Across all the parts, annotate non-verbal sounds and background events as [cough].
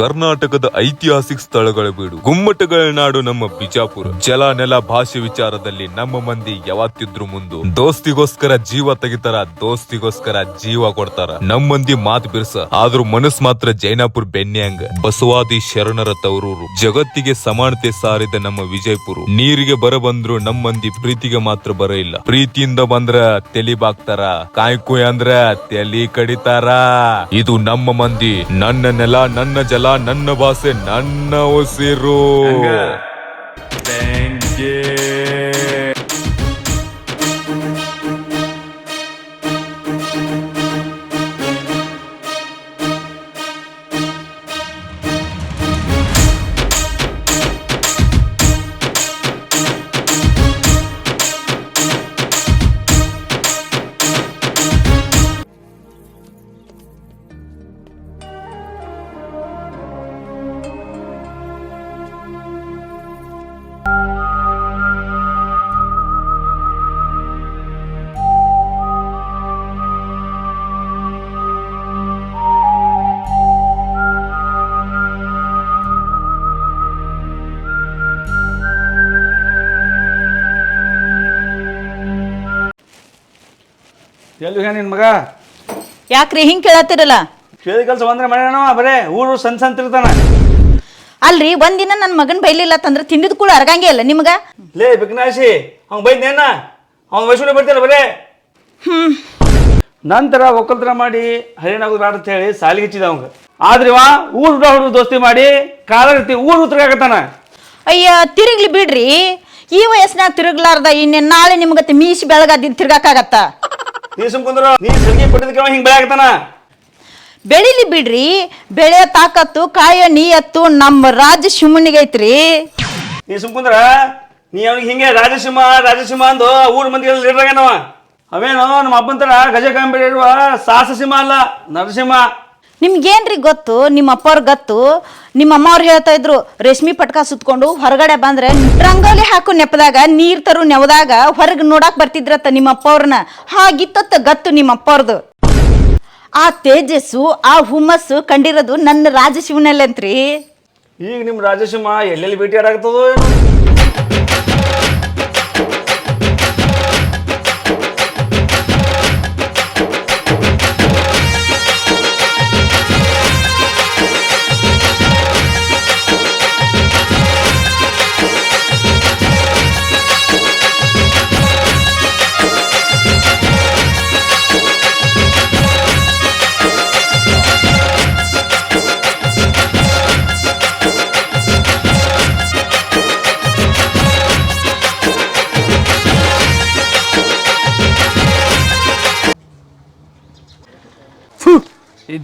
ಕರ್ನಾಟಕದ ಐತಿಹಾಸಿಕ ಸ್ಥಳಗಳ ಬೀಡು. ಗುಮ್ಮಟಗಳ ನಾಡು ನಮ್ಮ ಬಿಜಾಪುರ. ಜಲ ನೆಲ ಭಾಷೆ ವಿಚಾರದಲ್ಲಿ ನಮ್ಮ ಮಂದಿ ಯಾವತ್ತಿದ್ರು ಮುಂದು. ದೋಸ್ತಿಗೋಸ್ಕರ ಜೀವ ತೆಗಿತಾರ, ದೋಸ್ತಿಗೋಸ್ಕರ ಜೀವ ಕೊಡ್ತಾರ. ನಮ್ಮ ಮಂದಿ ಮಾತ್ ಬಿರ್ಸ, ಆದ್ರೂ ಮನಸ್ ಮಾತ್ರ ಜೈನಾಪುರ್ ಬೆನ್ಯಾಂಗ್ ಬಸವಾದಿ ಶರಣರ ತವರೂರು. ಜಗತ್ತಿಗೆ ಸಮಾನತೆ ಸಾರಿದ ನಮ್ಮ ವಿಜಯಪುರ. ನೀರಿಗೆ ಬರ ಬಂದ್ರು ನಮ್ಮ ಮಂದಿ ಪ್ರೀತಿಗೆ ಮಾತ್ರ ಬರ ಇಲ್ಲ. ಪ್ರೀತಿಯಿಂದ ಬಂದ್ರ ತೆಲಿ ಬಾಕ್ತಾರ, ಕಾಯ್ಕುಯ್ ಅಂದ್ರ ತೆಲಿ ಕಡಿತಾರ. ಇದು ನಮ್ಮ ಮಂದಿ. ನನ್ನ ನೆಲ, ನನ್ನ ಜಲ ನನ್ನ ಭಾಷೆ ನನ್ನ ಉಸಿರು. ಎಲ್ಲಿ ನಿನ್ ಮಗ? ಯಾಕ್ರಿ ಹಿಂಗ್ ಕೇಳತ್ತಿರಲ್ಲ ಕೇಳಿ ಕೆಲಸ ಬಂದ್ರೆ ಮಾಡ್ಯಾನವ ಬರೇ ಊರು ಸಣ್ಣ ಸಣ್ಣ ತಿರ್ತಾನ ಅಲ್ರಿ ಒಂದಿನ ನನ್ನ ಮಗನ್ ಬೈಲಿಲ್ಲ ತಂದ್ರೆ ತಿಂದಿದ್ ಕೂಡ ಅರಗಂಗೆ ಇಲ್ಲ ನಿಮ್ಗ? ಲೇ ಬಿಕ್ನಾಶಿ ಅವ್ನು ಬೈದ್ನೇನ ಅವ್ನು ವೈಶೂರಿ ಬರ್ತಿಲ್ಲ ಬರೇ. ಹ್ಮ್. ನಂತರ ಒಕ್ಕಲ್ತನ ಮಾಡಿ ಹರಿಯಾಣಾಗೋದು ಬೇಡ ಅಂತ ಹೇಳಿ ಸಾಲಿಗೆ ಹಚ್ಚಿದ ಅವಂಗ. ಆದ್ರೆ ವಾ ಊರು ಹುಡುಗ ದೋಸ್ತಿ ಮಾಡಿ ಕಾಲ ಊರು ಉತ್ತರಾಗತ್ತಾನ ಅಯ್ಯ ತಿರುಗ್ಲಿ ಬಿಡ್ರಿ. ಈ ವಯಸ್ಸಿನಾಗ ತಿರುಗ್ಲಾರ್ದ ಇನ್ನೇ ನಾಳೆ ನಿಮ್ಗತ್ತೆ ಮೀಸಿ ಬೆಳಗಾದಿ ತಿರ್ಗಾಕಾಗತ್ತ? ನೀ ನೀ ಪಟ್ಟಿದ್ಕ ಹಿಂಗ್ ಬೆಳಿಲಿ ಬಿಡ್ರಿ ಬೆಳೆ ತಾಕತ್ತು ಕಾಯ ನೀಯತ್ತು ನಮ್ಮ ರಾಜ್ಯ ಶಿವನಿಗೆ ಐತ್ರಿ. ನೀ ಸುಮ್ ಕುಂದ್ರ ನೀ ಅವ್ನಿಗೆ ಹಿಂಗೆ ರಾಜಸಿಂಹ ರಾಜಸಿಂಹ ಅಂದು ಊರ್ ಮಂದಿ ಲೀಡ್ರಾಗನವ ಅವೇನು ನಮ್ಮ ಅಪ್ಪಂತರ ಗಜ ಕಂಬಿಡಿರುವ ಸಾಹಸ ಸಿಂಹ ಅಲ್ಲ ನರಸಿಂಹ. ನಿಮ್ಗೇನ್ರಿ ಗೊತ್ತು? ನಿಮ್ಮ ಅಪ್ಪವ್ರ ಗೊತ್ತು? ನಿಮ್ಮ ಅಮ್ಮವ್ರು ಹೇಳ್ತಾ ಇದ್ರು, ರೇಷ್ಮಿ ಪಟ್ಕ ಸುತ್ಕೊಂಡು ಹೊರಗಡೆ ಬಂದ್ರೆ ರಂಗೋಲಿ ಹಾಕು ನೆಪದಾಗ, ನೀರ್ ತರು ನೆವದಾಗ ಹೊರಗೆ ನೋಡಾಕ್ ಬರ್ತಿದ್ರತ್ತ ನಿಮ್ಮ ಅಪ್ಪವ್ರನ್ನ ಹಾಗಿತ್ತತ್ತ ಗತ್ತು ನಿಮ್ಮ ಅಪ್ಪವ್ರದು ಆ ತೇಜಸ್ಸು, ಆ ಹುಮ್ಮಸ್ಸು ಕಂಡಿರೋದು ನನ್ನ ರಾಜಶಿವನಲ್ಲಂತ್ರಿ. ಈಗ ನಿಮ್ಮ ರಾಜಶಿವ ಎಲ್ಲೆಲ್ಲಿ ಭೇಟಿ ಆಡಾಗ್ತದೋ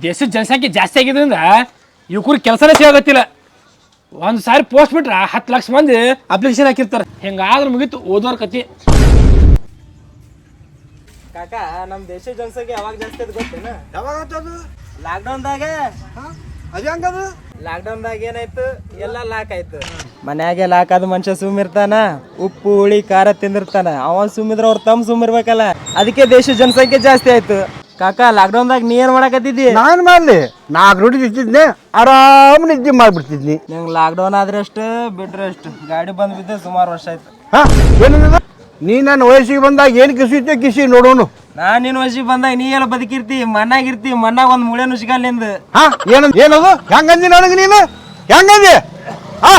ದೇಶದ ಜನಸಂಖ್ಯೆ ಜಾಸ್ತಿ ಆಗಿದ್ರಿಂದ ಯುವಕರು ಕೆಲಸನೇ ಸಿಗೋತ್ತಿಲ್ಲ ಒಂದು ಸಾರಿ ಪೋಸ್ಟ್ ಬಿಟ್ರೆ ಹತ್ತು ಲಕ್ಷ ಮಂದಿ ಅಪ್ಲಿಕೇಶನ್ ಹಾಕಿರ್ತಾರೆ. ಹಿಂಗಾದ್ರೆ ಮುಗೀತು ಓದೋರ್ ಕತಿ. ಕಾಕ ನಮ್ಮ ದೇಶದ ಜನಸಂಖ್ಯೆ ಯಾವಾಗ ಜಾಸ್ತಿ ಅದು ಗೊತ್ತೇನ? ಯಾವಾಗ ಲಾಕ್ಡೌನ್ದಾಗ ಅದಂಗದು ಲಾಕ್ಡೌನ್ದಾಗ ಏನಾಯ್ತು? ಎಲ್ಲ ಲಾಕ್ ಆಯ್ತು. ಮನ್ಯಾಗೆ ಲಾಕ್ ಆದ ಮನುಷ್ಯ ಸುಮ್ಮಿರ್ತಾನ ಉಪ್ಪು ಹುಳಿ ಖಾರ ತಿಂದಿರ್ತಾನ. ಅವ ಸುಮ್ಮಿದ್ರೆ ಅವ್ರ ತಮ್ಮ ಸುಮ್ಮಿರ್ಬೇಕಲ್ಲ ಅದಕ್ಕೆ ದೇಶದ ಜನಸಂಖ್ಯೆ ಜಾಸ್ತಿ ಆಯ್ತು. ಕಾಕ ಲಾಕ್ಡೌನ್ದಾಗ ನೀ ಏನ್ ಮಾಡಕತ್ತಿದ್ದಿ? ನಾನು ಮಾಡ್ಲಿ. ನಾಲ್ಕು ರೋಟಿ ತಿಂತಿದ್ನೆ ಆರಾಮ್ ನಿದ್ದೆ ಮಾಡ್ಬಿಡ್ತಿದ್ನಿ. ನಂಗೆ ಲಾಕ್ಡೌನ್ ಆದ್ರೆ ಅಷ್ಟು ಬಿಟ್ರೆ ಅಷ್ಟು. ಗಾಡಿ ಬಂದ್ ಬಿದ್ದೆ ಸುಮಾರು ವರ್ಷ ಆಯ್ತು. ಹಾ ಏನಂದ? ನೀ ನನ್ನ ವಯಸ್ಸಿಗೆ ಬಂದಾಗ ಏನು ಇತ್ತು ಕಿಸಿ ನೋಡೋನು. ನಾನು ನಿನ್ನ ವಯಸ್ಸಿಗೆ ಬಂದಾಗ ನೀ ಎಲ್ಲ ಬದುಕಿರ್ತಿ ಮಣ್ಣಾಗಿರ್ತಿ ಮಣ್ಣಾಗ ಒಂದ್ ಮುಳೆನು ಸಿಗಲ್ಲ ನಿಂದು. ಹಾ ಏನು ಏನದು? ಹೆಂಗಂದಿ ನನಗೆ ನೀನು? ಹೆಂಗಂದಿ? ಹಾ.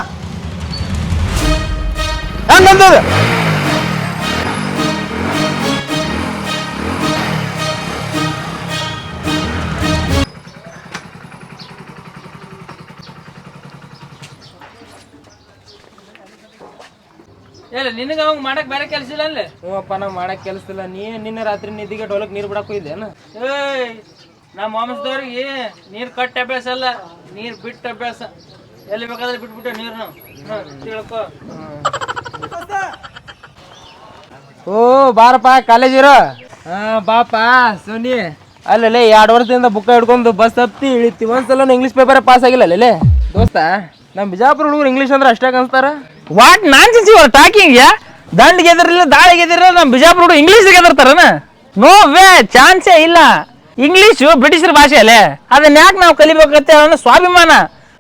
ಹೆಂಗಂದದ ಇಲ್ಲ ನಿನಗೆ ಅವ್ ಮಾಡಕ್ ಬೇರೆ ಕೆಲಸ ಇಲ್ಲ ಅಲ್ಲೇ ಹ್ಞೂಪ್ಪ ನಾವು ಮಾಡಕ್ ಕೆಲಸ ನೀ ನಿನ್ನೆ ರಾತ್ರಿ ನಿದ್ದಿಗೆ ಡೊಲಕ್ ನೀರು ಬಿಡಕ್ಕೂ ಇದ್ದೇನು ಏಯ್ ನಮ್ಮ ಮಾಮಸದವ್ರಿಗೆ ನೀರು ಕಟ್ಟ ಅಭ್ಯಾಸ ಅಲ್ಲ. ನೀರು ಬಿಟ್ಟ ಅಭ್ಯಾಸ. ಎಲ್ಲಿ ಬೇಕಾದ್ರೆ ಬಿಟ್ಬಿಟ್ಟೆ ನೀರು ನಾವು ತಿಳ್ಕೊ. ಓ ಬಾರಪ್ಪ ಕಾಲೇಜ್ ಇರೋ. ಹಾ ಬಾಪ ಸೋನಿ. ಅಲ್ಲಲ್ಲೇ ಎರಡು ವರ್ಷದಿಂದ ಬುಕ್ ಹಿಡ್ಕೊಂಡು ಬಸ್ ಹತ್ತಿ ಇಳಿತಿ ಒಂದ್ಸಲ ಇಂಗ್ಲೀಷ್ ಪೇಪರ್ ಪಾಸ್ ಆಗಿಲ್ಲ ಅಲ್ಲೇ ದೋಸ್ತ ನಮ್ಮ ಬಿಜಾಪುರ ಹುಡುಗರು ಇಂಗ್ಲೀಷ್ ಅಂದ್ರೆ ಅಷ್ಟೇ ಅನ್ಸ್ತಾರ ವಾಟ್ ನಾನ್ ಯು ಅವ್ರ ಟಾಕಿಂಗ್ ಯಾ ದಂಡ್ ಗೆದಿರಲಿಲ್ಲ ದಾಳಿ ಗೆದಿರಲಿಲ್ಲ ನಮ್ಮ ಬಿಜಾಪುರ ಹುಡುಗ ಇಂಗ್ಲೀಷ್ ಗೆದಿರ್ತಾರನ ನೋ ವೇ ಚಾನ್ಸೇ ಇಲ್ಲ. ಇಂಗ್ಲೀಷು ಬ್ರಿಟಿಷರ ಭಾಷೆ ಅಲ್ಲೇ ಅದನ್ನ ಯಾಕೆ ನಾವು ಕಲಿಬೇಕಂತ ಅನ್ನೋ ಸ್ವಾಭಿಮಾನ.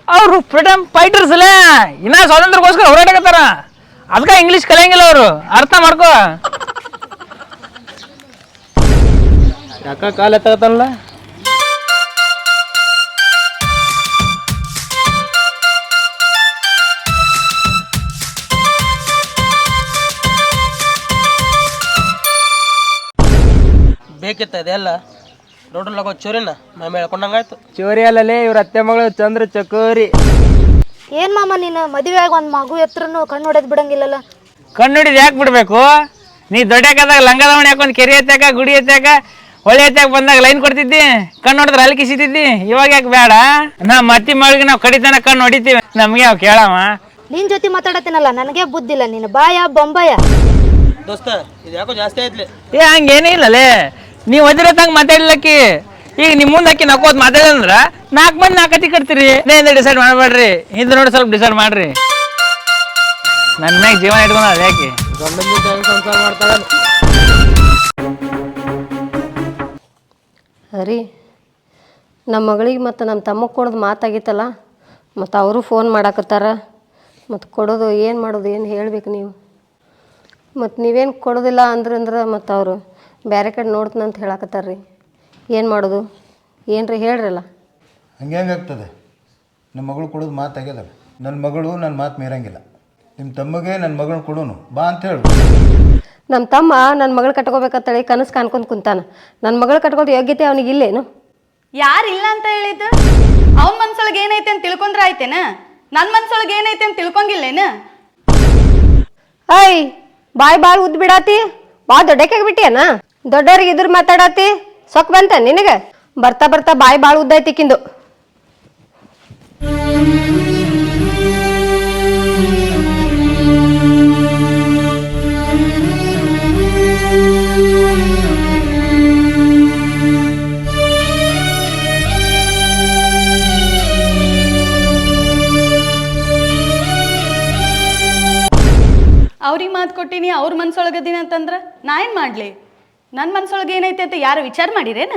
ಅವರು ಫ್ರೀಡಮ್ ಫೈಟರ್ಸ್ ಅಲ್ಲೇ ಇನ್ನ ಸ್ವಾತಂತ್ರ್ಯಕ್ಕೋಸ್ಕರ ಹೋರಾಟಕತ್ತಾರ ಅದಕ್ಕೆ ಇಂಗ್ಲೀಷ್ ಕಲಿಯಂಗಿಲ್ಲ ಅವರು. ಅರ್ಥ ಮಾಡ್ಕೋ. ಯಾಕ ಕಾಲ್ ಎತ್ತಾಗತ್ತಲ್ಲ ಬೇಕಿತ್ತ ಇದೆಲ್ಲ ರೋಡಲ್ಲಾಗೋ ಚೋರಿನ ಮೈ ಹೇಳ್ಕೊಂಡಂಗಾಯ್ತು ಚೋರಿ ಅಲ್ಲಲೇ ಇವ್ರ ಅತ್ತೆ ಮಗಳು ಚಂದ್ರ ಚಕೋರಿ. ಏನ್ ಮಾಮ ನೀನು? ಮದುವೆಯಾಗ ಒಂದ್ ಮಗು ಎತ್ರನು ಕಣ್ಣು ಹೊಡೆದ್ ಬಿಡಂಗಿಲ್ಲಲ್ಲ. ಕಣ್ಣು ಹಿಡಿದ್ ಯಾಕೆ ಬಿಡ್ಬೇಕು? ನೀ ದೊಡ್ಡಕ್ಕಾದಾಗ ಲಂಗದವಣಿ ಹಾಕೊಂಡು ಕೆರೆ ಎತ್ತಾಕ ಗುಡಿ ಎತ್ತಾಕ ಹೊಳೆ ಎತ್ತಾಕ ಬಂದಾಗ ಲೈನ್ ಕೊಡ್ತಿದ್ದಿ? ಕಣ್ಣು ಹೊಡೆದ್ರೆ ಅಲ್ಲಿ ಕಿಸಿತಿದ್ದಿ? ಇವಾಗ ಯಾಕೆ ಬೇಡ ನಾ ಮತ್ತಿ ಮಗಳಿಗೆ ನಾವು ಕಡಿತನ ಕಣ್ಣು ಹೊಡಿತೀವಿ. ನಮಗೆ ಅವ್ ಕೇಳಮ್ಮ ನಿನ್ ಜೊತೆ ಮಾತಾಡತ್ತೀನಲ್ಲ ನನಗೆ ಬುದ್ಧಿಲ್ಲ ನೀನು ಬಾಯ ಬೊಂಬಾಯ. ದೋಸ್ತ ಇದು ಯಾಕೋ ಜಾಸ್ತಿ ಆಯ್ತ್ಲಿ? ಏ ಹಂಗೇನೇ ಇಲ್ಲಲೇ. ನೀವು ಒದಿರತ್ತಂಗೆ ಮಾತಾಡ್ಲಕ್ಕಿ. ಈಗ ನಿಮ್ಮ ಮುಂದೆ ಹಾಕಿ ನಕ್ಕೋದ್ ಮಾತಾಡಂದ್ರ ನಾಲ್ಕು ಮಂದಿ ನಾಲ್ಕು ಅತಿ ಕಟ್ತೀರಿ. ಡಿಸೈಡ್ ಮಾಡಬೇಡ್ರಿ. ಹಿಂದೆ ನೋಡಿ ಸ್ವಲ್ಪ ಡಿಸೈಡ್ ಮಾಡ್ರಿ. ನನ್ನ ಮ್ಯಾಗ ಜೀವನ ಇಟ್ಕೊಂಡ ಯಾಕೆ? ಗಂಡನ ಜೊತೆ ಹೆಂಗ್ ಸಂಸಾರ ಮಾಡ್ತಾಳೆ ರೀ ನಮ್ಮ ಮಗಳಿಗೆ ಮತ್ತು ನಮ್ಮ ತಮ್ಮಗೆ ಕೊಡೋದು ಮಾತಾಗಿತ್ತಲ್ಲ, ಮತ್ತು ಅವರು ಫೋನ್ ಮಾಡಾಕತ್ತಾರ. ಮತ್ತು ಕೊಡೋದು ಏನು ಮಾಡೋದು ಏನು ಹೇಳ್ಬೇಕು ನೀವು? ಮತ್ತು ನೀವೇನು ಕೊಡೋದಿಲ್ಲ ಅಂದ್ರೆ ಮತ್ತು ಅವರು ಬೇರೆ ಕಡೆ ನೋಡ್ತೀನಂತ ಹೇಳಕತ್ತಾರ ರೀ ಏನು ಮಾಡೋದು? ಏನು ರೀ ಹೇಳ್ರಲ್ಲ? ಹಂಗೆ ಆಗ್ತದೆ? ನಮ್ಮ ಮಗಳು ಕೊಡೋದು ಮಾತು ಆಗ್ಯದಲ್ಲ ನನ್ನ ಮಗಳು ನನ್ನ ಮಾತು ಮೀರಂಗಿಲ್ಲ. ನಿಮ್ಮ ತಮ್ಮಗೆ ನನ್ನ ಮಗಳು ಕೊಡೋನು. ಬಾ ಅಂತ ಹೇಳು. ನಮ್ಮ ತಮ್ಮ ನನ್ನ ಮಗಳು ಕಟ್ಕೋಬೇಕಂತೇಳಿ ಕನಸು ಕಾಣ್ಕೊಂಡು ಕುಂತಾನ. ನನ್ನ ಮಗಳು ಕಟ್ಕೋದು ಯೋಗ್ಯತೆ ಅವನಿಗೆ ಇಲ್ಲೇನು? ಇಲ್ಲ ಅಂತ ಹೇಳಿದ್ದು? ಅವನ ಮನ್ಸೊಳಗೆ ಏನೈತೆ ಅಂತ ತಿಳ್ಕೊಂಡ್ರೆ ಆಯ್ತೇನ? ನನ್ನ ಮನ್ಸೊಳಗೆ ಏನೈತೆ ಅಂತ ತಿಳ್ಕೊಂಗಿಲ್ಲೇನ ಐ ಬಾಯ್ ಬಾಯ್ ಉದ್ಬಿಡಾತಿ. ಬಾ ದೊಡ್ಡಕ್ಕಾಗಿ ಬಿಟ್ಟಿಯನ? ದೊಡ್ಡವ್ರಿಗೆ ಇದ್ರ ಮಾತಾಡತಿ ಸೊಕ್ ಬಂತ ನಿನಗೆ? ಬರ್ತಾ ಬರ್ತಾ ಬಾಯಿ ಬಾಳು ಉದ್ದಾಯ್ತಿಕ್ಕಿಂದು ಕಿಂದು ಅವ್ರಿಗೆ ಮಾತು ಕೊಟ್ಟಿನಿ, ಅವ್ರ ಮನ್ಸೊಳಗದೀನಿ ಅಂತಂದ್ರೆ ನಾ ಏನು ಮಾಡಲಿ? ನನ್ನ ಮನ್ಸೊಳಗೆ ಏನೈತೆ ಅಂತ ಯಾರು ವಿಚಾರ ಮಾಡಿರೇನ?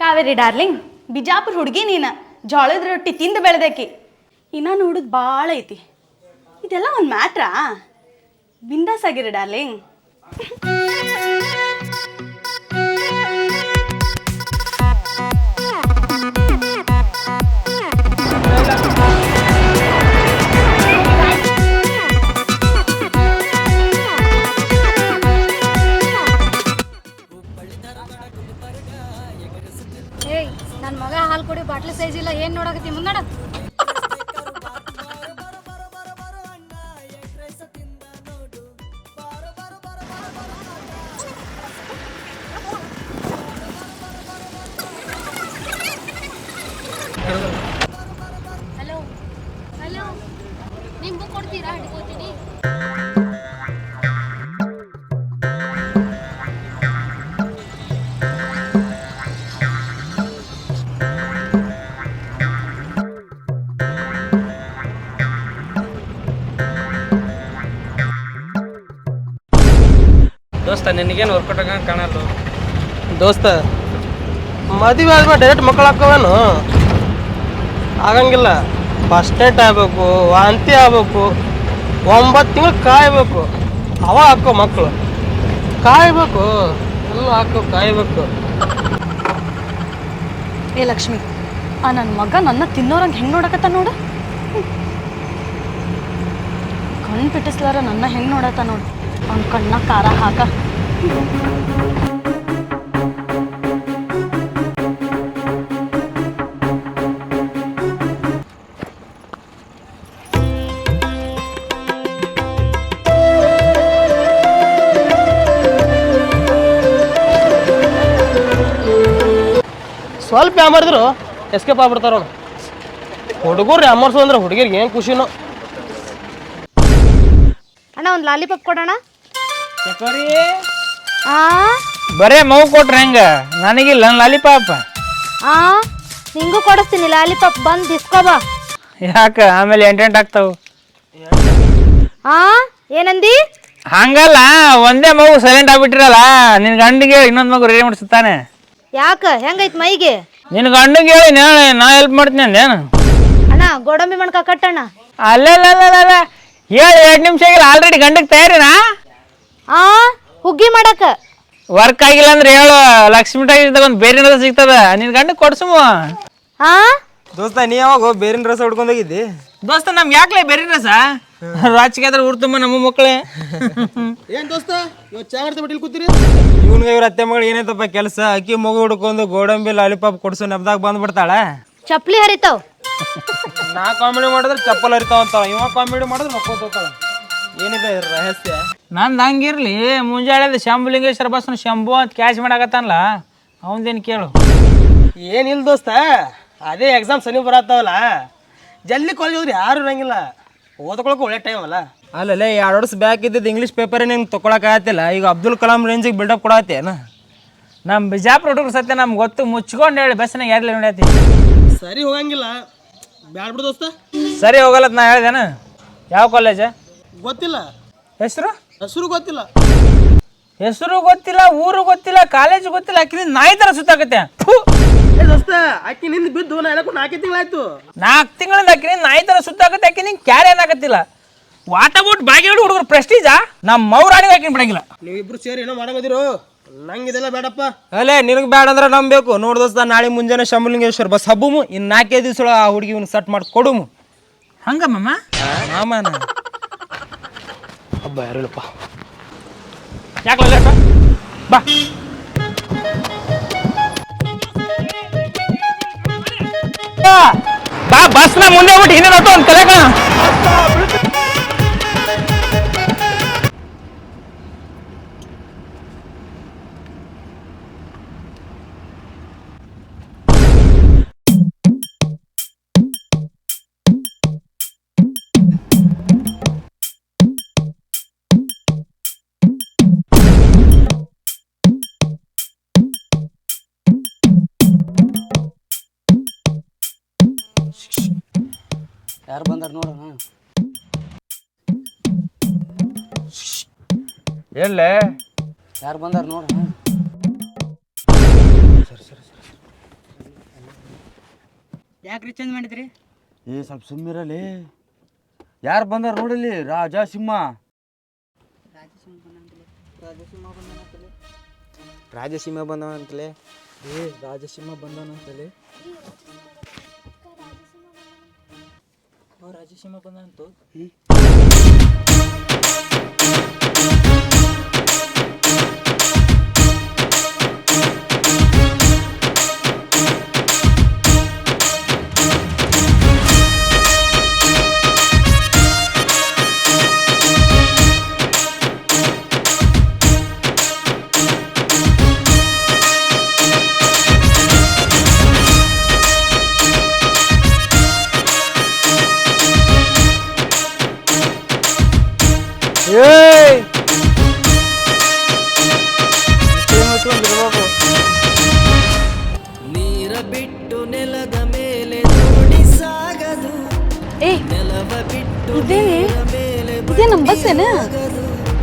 ಕಾವೇರಿ ಡಾರ್ಲಿಂಗ್, ಬಿಜಾಪುರ ಹುಡುಗಿ ನೀನು, ಜೋಳದ ರೊಟ್ಟಿ ತಿಂದು ಬೆಳೆದಕ್ಕಿ ಇನ್ನ ಹುಡುಗ್ ಭಾಳ ಐತಿ. ಇದೆಲ್ಲ ಒಂದು ಮ್ಯಾಟ್ರಾ? ಬಿಂದಾಸ್ ಆಗಿರಿ ಡಾರ್ಲಿಂಗ್. ಬಾಟ್ಲಿ ಸೈಜ್ ಇಲ್ಲ ಏನ್ ನೋಡಕತ್ತಿ ಮುಂದಡ ನಿನಗೇನು ವರ್ಕೌಟ್ ಆಗ ಕಾಣಲ್ಲ ದೋಸ್ತ ಮದುವೆ ಆದ್ಮೇಲೆ ಡೈರೆಕ್ಟ್ ಮಕ್ಕಳು ಹಾಕೋವೇನು? ಆಗಂಗಿಲ್ಲ. ಫಸ್ಟ್ ನೈಟ್ ಆಗ್ಬೇಕು ವಾಂತಿ ಆಗ್ಬೇಕು ಒಂಬತ್ತು ತಿಂಗಳು ಕಾಯಬೇಕು. ಅವ ಹಾಕೋ ಮಕ್ಕಳು ಕಾಯಬೇಕು ಎಲ್ಲ ಹಾಕೋ ಕಾಯಬೇಕು. ಏ ಲಕ್ಷ್ಮಿ ಆ ನನ್ನ ಮಗ ನನ್ನ ತಿನ್ನೋರಂಗೆ ಹೆಂಗೆ ನೋಡಕತ್ತ ನೋಡ? ಕಣ್ಣು ಪಿಟ್ಟಿಸ್ಲಾರ ನನ್ನ ಹೆಂಗೆ ನೋಡತ್ತ ನೋಡು? ಅವ್ನ ಕಣ್ಣ ಖಾರ ಹಾಕ. ಸ್ವಲ್ಪ ಯಾಮರ್ದ್ರು ಎಸ್ಕೇಪ್ ಆಗ್ಬಿಡ್ತಾರ ಅವ್ನು ಹುಡುಗರು ಯಾಮರ್ಸು ಅಂದ್ರೆ ಹುಡುಗಿರಿಗೆ ಏನು ಖುಷಿನೋ. ಅಣ್ಣ ಒಂದು ಲಾಲಿಪಾಪ್ ಕೊಡೋಣ? ಆ? ಬರೇ ಮಗು ಕೊಟ್ರೆ ಹೆಂಗ? ನನಗಿಲ್ಲ ಲಾಲಿಪಾಪ. ಆ? ನಿಂಗೂ ಕೊಡಿಸ್ತೀನಿ ಲಾಲಿಪಾಪ್ ಬಂದು ಇಸ್ಕೋಬಾ ಯಾಕ? ಆಮೇಲೆ ಎಂಟೆಂಟ್ ಆಗ್ತಾವ ಆ? ಏನಂದಿ? ಹಂಗಲ್ಲ ಒಂದೇ ಮಗು ಸೈಲೆಂಟ್ ಆಗ್ಬಿಟ್ಟಿರಲ್ಲ ನಿನ್ ಗಂಡಿಗೆ ಇನ್ನೊಂದ್ ಮಗು ರೆಡಿ ಮಾಡಿಸ್ತಾನೆ ಯಾಕ? ಹೆಂಗೈತ್ ಮೈಗೆ? ನಿನ್ ಗಂಡಿಗೆ ಹೇಳಿ ನಾ ನಾ ಹೆಲ್ಪ್ ಮಾಡ್ತೀನಿ ಅಂದೇನು ಅಣ್ಣ ಗೋಡಂಬಿ ಮಣ್ಕ ಕಟ್ಟಣ್ಣ. ಅಲ್ಲ ಹೇಳಿ ಎರಡು ನಿಮಿಷ ಆಗಿಲ್ಲ ಆಲ್ರೆಡಿ ಗಂಡಕ್ಕೆ ತಯಾರಿನಾ? ಆ? ಹುಗ್ಗಿ ಮಾಡಕ. ವರ್ಕ್ ಆಗಿಲ್ಲ ಅಂದ್ರೆ ಹೇಳು ಲಕ್ಷ್ಮಿ ಟಾಗಿದ್ದಾಗ ಒಂದು ಬೇರೆ ರಸ ಸಿಗ್ತದ? ನಿನ್ ಗಂಡ ಕೊಡ್ಸುಮ ಹಾ ದೋಸ್ತ ನೀ ಯಾವಾಗ ಬೇರಿನ ರಸ ಹುಡ್ಕೊಂಡೋಗಿದ್ದಿ ದೋಸ್ತ ನಮ್ ಯಾಕ್ಲೆ ಬೇರೆ ರಸ ರಾಚಿಗೆ ಆದ್ರೆ ಊರ್ ತುಂಬ ನಮ್ಮ ಮಕ್ಕಳೇ [laughs] ಏನ್ ದೋಸ್ತ ಇವತ್ತು ಚಾ ಮಾಡ್ತಾ ಬಿಟ್ಟಿಲ್ ಕೂತೀರಿ? ಇವನ್ಗ ಇವ್ರ ಅತ್ತೆ ಮಗಳು ಏನೈತಪ್ಪ ಕೆಲಸ? ಅಕ್ಕಿ ಮಗು ಹುಡ್ಕೊಂಡು ಗೋಡಂಬಿ ಲಾಲಿಪಾಪ್ ಕೊಡ್ಸು ನೆಬ್ದಾಗ ಬಂದ್ಬಿಡ್ತಾಳೆ. ಚಪ್ಪಲಿ ಹರಿತಾವ್. ನಾ ಕಾಮಿಡಿ ಮಾಡಿದ್ರೆ ಚಪ್ಪಲ್ ಹರಿತಾವ ಅಂತ ಇವ ಕಾಮಿಡಿ ಮಾಡಿದ್ರೆ ಮಕ್ಕೋತಾಳ ಏನಿದೆ ಇದ್ರ ರಹಸ್ಯ? ನಂದು ಹಂಗಿರ್ಲಿ. ಶಂಭುಲಿಂಗೇಶ್ವರ ಬಸ್ನ ಶಂಭು ಅಂತ ಕ್ಯಾಶ್ ಮಾಡಾಕತ್ತಾನಲ್ಲ ಅವಂದೇನು ಕೇಳು. ಏನಿಲ್ಲ ದೋಸ್ತ ಅದೇ ಎಕ್ಸಾಮ್ ಸನಿ ಬರತ್ತಾವಲ್ಲ ಜಲ್ದಿ ಕಾಲೇಜ್ ಹೋದ್ರೆ ಯಾರು ಇರಂಗಿಲ್ಲ. ಓದ್ಕೊಳಕ್ಕೆ ಒಳ್ಳೆ ಟೈಮ್ ಅಲ್ಲ. ಅಲ್ಲಲ್ಲೇ ಎರಡು ವರ್ಷ ಬ್ಯಾಕ್ ಇದ್ದಿದ್ದು ಇಂಗ್ಲೀಷ್ ಪೇಪರ್ ನಿಂಗೆ ತೊಗೊಳಕ್ ಆಗತ್ತಿಲ್ಲ. ಈಗ ಅಬ್ದುಲ್ ಕಲಾಂ ರೇಂಜಿಗೆ ಬಿಲ್ಡಪ್ ಕೊಡತ್ತೇನ ನಮ್ಮ ಬಿಜಾಪುರ ಹುಡುಗರು ಸತ್ಯ ನಮ್ಗೆ ಗೊತ್ತು ಮುಚ್ಕೊಂಡು ಹೇಳಿ ಬಸ್ನಾಗ ಯಾರಿಲ್ಲ ನೋಡ್ಯಾತಿ. ಸರಿ ಹೋಗಂಗಿಲ್ಲ. ಬ್ಯಾಡ್ಬಿಡು ದೋಸ್ತ. ಸರಿ ಹೋಗಲ್ಲ ನಾ ಹೇಳ್ದೇನ? ಯಾವ ಕಾಲೇಜ ಗೊತ್ತಿಲ್ಲ. ಹೆಸರು? ಹೆಸರು ಗೊತ್ತಿಲ್ಲ. ಹೆಸರು ಗೊತ್ತಿಲ್ಲ ಊರು ಗೊತ್ತಿಲ್ಲ ಕಾಲೇಜ್ ಗೊತ್ತಿಲ್ಲ ಆಕಿನ ನಾಯಿ ತರ ಸುತ್ತಾಕತ್ತೆ. ಏ ದೋಸ್ತ ಆಕಿ ನಿಂದು ಬಿದ್ದು ನಾ ಹೇಳಕ್ಕೂ ನಾಲ್ಕು ತಿಂಗಳಾಯ್ತು. ನಾಲ್ಕು ತಿಂಗಳಿಂದ ಆಕಿನ ನಾಯಿ ತರ ಸುತ್ತಾಕತ್ತೆ ಆಕಿ ನಿಂಗೆ ಕ್ಯಾರೆ ಏನಾಗತ್ತಿಲ್ಲ ವಾಟ ಬೂಟ್ ಬಾಗಿಲು ಹುಡುಗರು ಪ್ರೆಸ್ಟೀಜಾ ನಮ್ಮ ಮೌರಾಣಿಗೆ ಹಾಕಿನ ಬಿಡಂಗಿಲ್ಲ. ನೀವಿಬ್ರು ಸೇರಿ ಏನೋ ಮಾಡಂಗದಿರು? ನಂಗೆ ಇದೆಲ್ಲ ಬೇಡಪ್ಪ. ಅಲ್ಲೇ ನಿನಗೆ ಬೇಡ ಅಂದ್ರೆ ನಂಬೇಕು. ನೋಡ್ ದೋಸ್ತ ನಾಳೆ ಮುಂಜಾನೆ ಶಂಭುಲಿಂಗೇಶ್ವರ ಬಸ್ ಹಬ್ಬಮು. ಇನ್ನು ನಾಲ್ಕೈದು ದಿವಸ ಆ ಹುಡುಗಿ ಸೆಟ್ ಸಟ್ ಮಾಡಿ ಕೊಡುಮು ಹಂಗ ಮಮ್ಮ ಮಾಮನ. ಹಬ್ಬ ಯಾರಿಲ್ಲಪ್ಪ. ಯಾಕೆ ಬಾ. ಬಾ. ಬಸ್ನ ಮುಂದೆ ಬಿಟ್ಟು ಹಿಂದೆ ನೋಡ್ತು ಒಂದು ಕಲೆ ಯಾರು ಬಂದಾರ ನೋಡೋಣ ಎಲ್ಲೇ? ಯಾರು ಬಂದಾರ ನೋಡೋಣ ಯಾಕ್ರಿ ಚೇಂಜ್ ಮಾಡಿದ್ರಿ? ಏ ಸ್ವಲ್ಪ ಸುಮ್ಮಿರಲಿ ಯಾರು ಬಂದಾರ ನೋಡಿಲಿ ರಾಜ ಸಿಂಹ. ರಾಜಸಿಂಹ ಬಂದವಂತಲೇ ಏ ರಾಜಸಿಂಹ ಬಂದವನಂತಲೇ राजेश मग पण आणतो. ರಾಜಸಿಂಹ ಸಾಗದು. ಏ ಇದೇನೆ ಇದೇ? ನಮ್ಮ ಬಸ್ ಏನ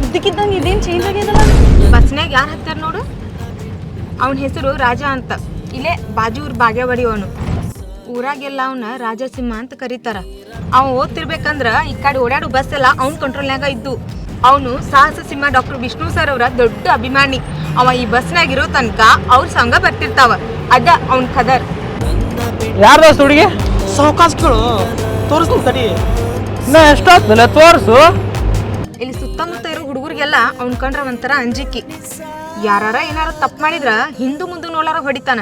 ಇದ್ದಕ್ಕಿದ್ದಂಗೆ ಇದೇನು ಚೇಂಜ್ ಆಗ್ಯದಲ್ಲ? ಬಸ್ನ್ಯಾಗ ಯಾರು ಹತ್ತಾರ ನೋಡು? ಅವನ ಹೆಸರು ರಾಜ ಅಂತ. ಇಲ್ಲೇ ಬಾಜು ಊರ್ ಬಾಗೇವಾಡಿ ಅವನು. ಊರಾಗೆಲ್ಲ ಅವನ ರಾಜಸಿಂಹ ಅಂತ ಕರೀತಾರ. ಅವ ಓದ್ತಿರ್ಬೇಕಂದ್ರ ಈ ಕಡೆ ಓಡಾಡೋ ಬಸ್ ಎಲ್ಲ ಅವ್ನ ಕಂಟ್ರೋಲ್ನಾಗ ಇದ್ದು. ಅವನು ಸಾಹಸ ಸಿಂಹ ಡಾಕ್ಟರ್ ವಿಷ್ಣು ಸರ್ ಅವರ ದೊಡ್ಡ ಅಭಿಮಾನಿ. ಅವ ಈ ಬಸ್ನಾಗ ಇರೋ ತನಕ ಅವ್ರ ಸಂಘ ಬರ್ತಿರ್ತಾವ. ಅದ ಅವನ್ ಕದರ್ ಯಾರ ಹುಡುಗಿ? ಸಾವಕಾಶಗಳು ತೋರಿಸ್ತೀನಿ ತಡಿ. ನಾ ತೋರಿಸು. ಇಲ್ಲಿ ಸುತ್ತಮುತ್ತ ಇರೋ ಹುಡುಗರಿಗೆಲ್ಲ ಅವ್ನ ಕಂಡ್ರ ಒಂಥರ ಅಂಜಿಕಿ. ಯಾರಾರ ಏನಾರ ತಪ್ಪು ಮಾಡಿದ್ರ ಹಿಂದೂ ಮುಂದೆ ನೋಡಾರ ಹೊಡಿತಾನ.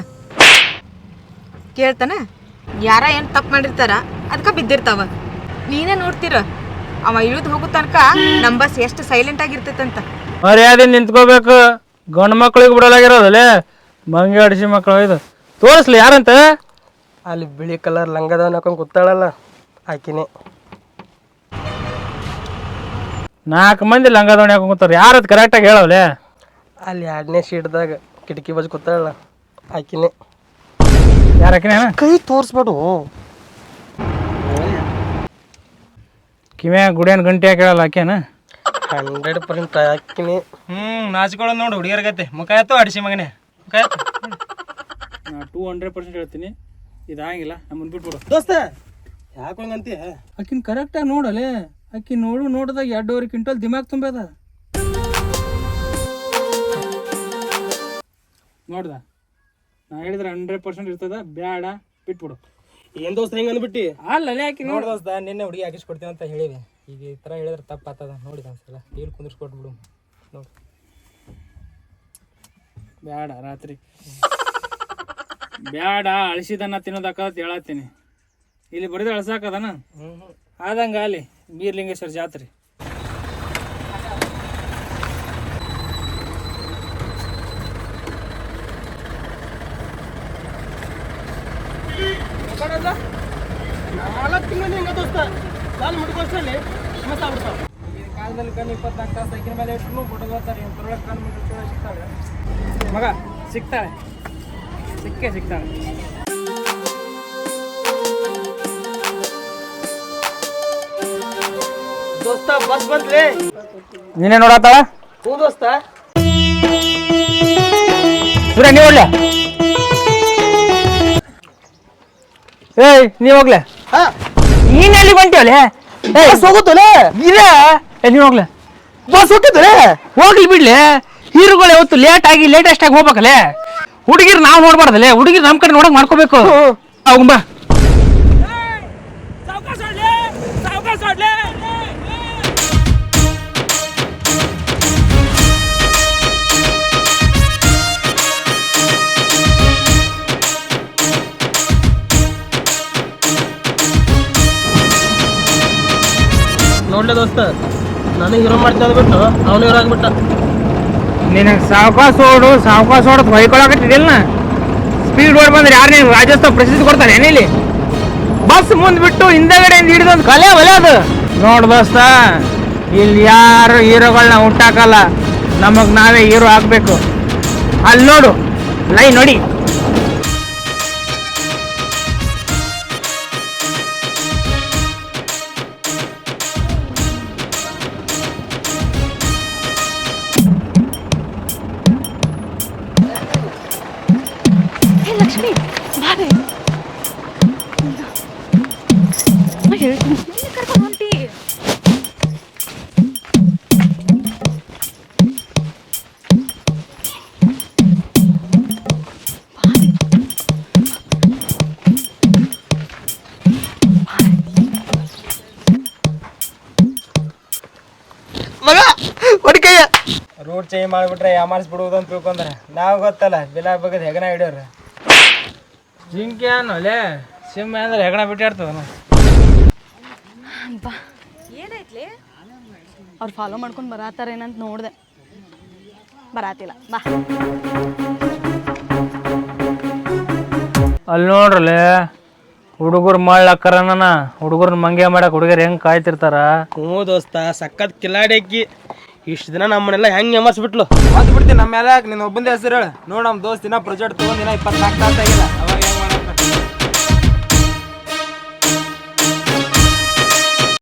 ಕೇಳ್ತಾನ? ಯಾರ ಏನು ತಪ್ಪು ಮಾಡಿರ್ತಾರ ಅದಕ್ಕೆ ಬಿದ್ದಿರ್ತಾವ. ನೀನೇ ನೋಡ್ತೀರ ಅವ ಇಳಿದು ಹೋಗೋ ತನಕ ನಮ್ಮ ಬಸ್ ಎಷ್ಟು ಸೈಲೆಂಟ್ ಆಗಿರ್ತೈತಂತ. ಮರ್ಯಾದೆ ನಿಂತ್ಕೋಬೇಕು ಗಂಡು ಮಕ್ಳಿಗೆ ಬಿಡಲಾಗಿರೋದಲ್ಲೇ ಮಂಗಿ ಅಡಿಸಿ ಮಕ್ಕಳು ಇದು. ತೋರಿಸ್ಲಿ ಯಾರಂತ? ಅಲ್ಲಿ ಬಿಳಿ ಕಲರ್ ಲಂಗದವನ್ ಹಾಕೊಂಡು ಕೂತಾಳಲ್ಲ ಆಕಿನೇ. ನಾಲ್ಕು ಮಂದಿ ಲಂಗ ದೋಣಿ ಹಾಕೊಂಡ್ ಯಾರು ಯಾರದ್ ಕರೆಕ್ಟಾಗಿ ಹೇಳವ್ಲೆ? ಅಲ್ಲಿ ಎರಡನೇ ಶೀಟ್ದಾಗ ಕಿಟಕಿ ಬಜ್ ಕೂತಾಳಲ್ಲ ಆಕಿನೇ. ಯಾರಕಿನ ಕೈ ತೋರಿಸ್ಬೇಡು. ಕಿವ್ಯಾ ಗುಡಿಯನ್ ಗಂಟೆ ಹಾಕಿಳಲ್ಲ ಹೇಳಲ್ಲ ಆಕೇನ ಹಂಡ್ರೆಡ್ ಪರ್ಸೆಂಟ್ ಹ್ಮ್ ಹ್ಞೂ ನಾಚ್ಕೊಳ್ಳೋದು ನೋಡು ಹುಡುಗಿಯರ್ಗತ್ತೆ ಮುಖ ಆಯ್ತು ಅಡಿಸಿ ಮಗನೇ. ಮುಖ ಆಯ್ತು ನಾ ಟೂ ಹಂಡ್ರೆಡ್ ಪರ್ಸೆಂಟ್ ಹೇಳ್ತೀನಿ. ಇದಾಗಿಲ್ಲ ನಮ್ಮನ್ನು ಬಿಟ್ಬಿಡು. ದೋಸ್ತ ಯಾಕೆ ಹಂಗಂತೀಯ ಆಕಿನ ಕರೆಕ್ಟಾಗಿ ನೋಡಲೆ. ಅಕ್ಕಿ ನೋಡು ನೋಡಿದಾಗ ಎರಡೂವರೆ ಕ್ವಿಂಟಲ್ ದಿಮಾಗ್ ತುಂಬದ ನೋಡ್ದ? ನಾ ಹೇಳಿದ್ರೆ ಹಂಡ್ರೆಡ್ ಪರ್ಸೆಂಟ್ ಇರ್ತದ ಬ್ಯಾಡ ಬಿಟ್ಬಿಡು. ಏನ್ ದೋಸ್ತ ಹೆಂಗ್ ಅಂದ್ಬಿಟ್ಟಿ? ಅಲ್ಲೇ ಹಾಕಿ ನೋಡ್ ದೋಸ್ತ ನಿನ್ನೆ ಹುಡುಗಿ ಹಾಕಿಸ್ಕೊಡ್ತೀನಿ ಅಂತ ಹೇಳಿದೆ. ಈಗ ಈ ತರ ಹೇಳಿದ್ರೆ ತಪ್ಪಾತದ ನೋಡಿದ ಒಂದ್ಸಲ ಇಲ್ಲಿ ಕುಂದಿರ್ಸ್ಕೊಟ್ಬಿಡು ನೋಡಿ. ಬ್ಯಾಡ ರಾತ್ರಿ. ಬ್ಯಾಡ ಅಳಿಸಿದನ್ನ ತಿನ್ನೋದಕ್ಕ ಹೇಳತ್ತೀನಿ. ಇಲ್ಲಿ ಬರೀದ ಅಳ್ಸಾಕದನ ಆದಂಗ ಅಲ್ಲಿ ಬೀರ್ಲಿಂಗೇಶ್ವರ ಜಾತ್ರೆ. ನಾಲ್ಕು ತಿಂಗಳು ಹೆಂಗ ದೋಸ್ತ ಆಗ್ಬಿಡ್ತಾವ ಕಾಲದಲ್ಲಿ ಕಣ್ಣು ಇಪ್ಪತ್ನಾಲ್ಕು ತಾಸು ಸೈಕಿನ ಮೇಲೆ ಇಟ್ಟು ಕಣ್ಣು ಸಿಗ್ತಾಳೆ ಮಗ ಸಿಗ್ತಾಳೆ. ಸಿಕ್ಕೇ ಸಿಗ್ತಾಳೆ. ದೋಸ್ತ ಬಸ್ ಬಂದ್ಲಿ ನೀನೇ ನೋಡತ್ತ ಹ್ಞೂ ದೋಸ್ತ. ನೀವು ನೀ ಏಯ್ ನೀ ಹೋಗ್ಲೆ. ನೀನ್ ಎಲ್ಲಿ ಬಂಟಿವಲೆ ಹೋಗುತ್ತಲೆ? ಇರ ಏ ನೀ ಹೋಗ್ಲೆ. ಬಸ್ ಹೋಗ್ತದೆ ಹೋಗ್ಲಿ ಬಿಡ್ಲೆ. ಹೀರುಗಳು ಯಾವತ್ತು ಲೇಟ್ ಆಗಿ ಲೇಟೆಸ್ಟ್ ಆಗಿ ಹೋಗ್ಬೇಕಲೆ? ಹುಡುಗಿರ್ ನಾವು ನೋಡ್ಬಾರ್ದಲೆ? ಹುಡುಗಿರ್ ನಮ್ ಕಡೆ ನೋಡಕ್ ಮಾಡ್ಕೋಬೇಕು. ಹೋಗುಂಬ ನೋಡ್ಲೆ ದೋಸ್ತ, ನನಗೆ ಹೀರೋ ಮಾಡ್ತಾ ಬಿಟ್ಟು ಅವನು ಹೀರೋ ಆಗ್ಬಿಟ್ಟ. ನಿನಗೆ ಸಾವಕಾಶ ಓಡು ಸಾವಕಾಶ ಓಡೋದು ಹೊಯ್ಕೊಳಕತ್ತಿದಿಲ್ಲ ಸ್ಪೀಡ್ ಓಡ್ ಬಂದ್ರೆ ಯಾರು ನೀನು ರಾಜ್ಯೋತ್ಸವ ಪ್ರಸಿದ್ಧಿ ಕೊಡ್ತಾರೆ ಏನಿಲ್ಲಿ? ಬಸ್ ಮುಂದೆ ಬಿಟ್ಟು ಹಿಡಿದು ಒಂದು ಕಲೆ ಒಲೆ ಅದು. ನೋಡು ದೋಸ್ತ, ಇಲ್ಲಿ ಯಾರು ಹೀರೋಗಳನ್ನ ಹುಟ್ಟಾಕಲ್ಲ, ನಮಗೆ ನಾವೇ ಹೀರೋ ಆಗ್ಬೇಕು. ಅಲ್ಲಿ ನೋಡು ಲೈ ನೋಡಿ. ಲಕ್ಷ್ಮಿ ಬಾರೆ. ಹೇಳ್ತೀನಿ ಕರ್ಕೊಂಡು ಹೊಂಟಿ ರೋಡ್ ಚೇಂಜ್ ಮಾಡಿಬಿಟ್ರೆ ಯಾಮಾರಿಸ್ಬಿಡುವುದಂತ ಅಂತ ತಿಳ್ಕೊಂಡ್ರೆ ನಾವು ಗೊತ್ತಲ್ಲ ಬಿಲ ಬಗದ್ ಹೆಗನ ಹಿಡಿಯೋರು. ಜಿಂಕೆ ಅನ್ನೋಲೆ ಸಿಂಹ ಅಂದ್ರೆ ಹೆಗಣ ಬಿಟ್ಟಿರ್ತದ ಏನೈತ್ಲಿ ಅವ್ರು ಫಾಲೋ ಮಾಡ್ಕೊಂಡು ಬರತ್ತಾರೇನಂತ ನೋಡ್ದೆ. ಬರಾತಿಲ್ಲ. ಬಾ. ಅಲ್ಲಿ ನೋಡ್ರಲೆ ಹುಡುಗರು ಮಾಡ್ಲಕ್ಕರನ ಹುಡುಗರನ್ನ ಮಂಗೆ ಮಾಡಕ್ ಹುಡುಗರು ಹೆಂಗ್ ಕಾಯ್ತಿರ್ತಾರ? ಹ್ಞೂ ದೋಸ್ತ ಸಖತ್ ಕಿಲಾಡಿ ಅಕ್ಕಿ. ಇಷ್ಟು ದಿನ ನಮ್ಮನ್ನೆಲ್ಲ ಹೆಂಗ್ ಯಮರ್ಸ್ಬಿಟ್ಲು ಅದು ಬಿಡ್ತೀನಿ ನಮ್ಮ ಮೇಲೆ ನೀನು ಒಬ್ಬಂದೇ ಹೆಸರು ಹೇಳು. ನೋಡು ನಮ್ಮ ದೋಸ್ತ ದಿನ ಪ್ರೊಜೆಕ್ಟ್ ತೊಗೊಂಡು ದಿನ ಇಪ್ಪತ್ನಾಲ್ಕು ತಾಸ ಆಗಿಲ್ಲ.